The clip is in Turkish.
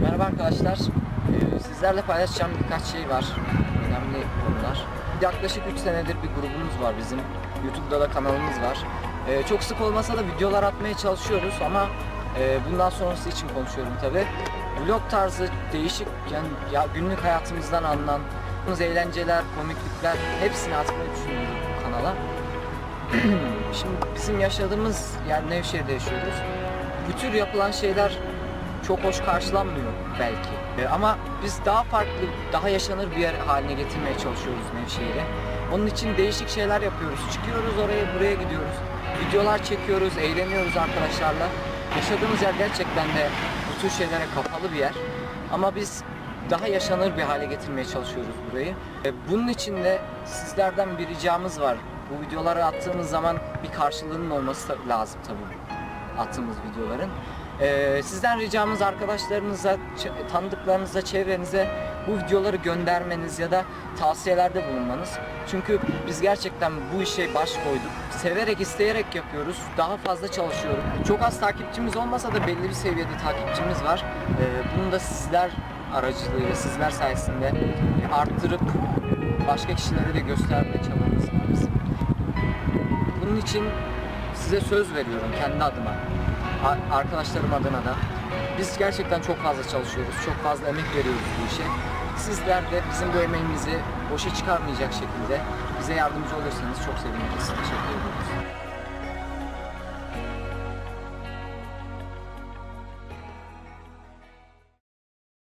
Merhaba arkadaşlar. Ee, Sizlerle paylaşacağım birkaç şey var. Önemli konular. Yaklaşık 3 senedir bir grubumuz var bizim. YouTube'da da kanalımız var. Ee, Çok sık olmasa da videolar atmaya çalışıyoruz ama e, bundan sonrası için konuşuyorum tabi. Vlog tarzı değişik yani ya günlük hayatımızdan alınan eğlenceler, komiklikler hepsini atmayı düşünüyorum bu kanala. Şimdi bizim yaşadığımız yer Nevşehir'de yaşıyoruz. Bu tür yapılan şeyler çok hoş karşılanmıyor belki. E, ama biz daha farklı, daha yaşanır bir yer haline getirmeye çalışıyoruz Nevşehir'i. Onun için değişik şeyler yapıyoruz. Çıkıyoruz oraya, buraya gidiyoruz. Videolar çekiyoruz, eğleniyoruz arkadaşlarla. Yaşadığımız yer gerçekten de bu tür şeylere kapalı bir yer. Ama biz daha yaşanır bir hale getirmeye çalışıyoruz burayı. E, Bunun için de sizlerden bir ricamız var. Bu videoları attığımız zaman bir karşılığının olması lazım tabii attığımız videoların. Ee, sizden ricamız arkadaşlarınıza, tanıdıklarınıza, çevrenize bu videoları göndermeniz ya da tavsiyelerde bulunmanız. Çünkü biz gerçekten bu işe baş koyduk. Severek, isteyerek yapıyoruz. Daha fazla çalışıyoruz. Çok az takipçimiz olmasa da belli bir seviyede takipçimiz var. Ee, bunu da sizler aracılığıyla, sizler sayesinde arttırıp başka kişilere de gösterme çabamız var. Bunun için size söz veriyorum kendi adıma. Arkadaşlarım adına da. Biz gerçekten çok fazla çalışıyoruz. Çok fazla emek veriyoruz bu işe. Sizler de bizim bu emeğimizi boşa çıkarmayacak şekilde bize yardımcı olursanız çok seviniriz. Teşekkür ediyoruz.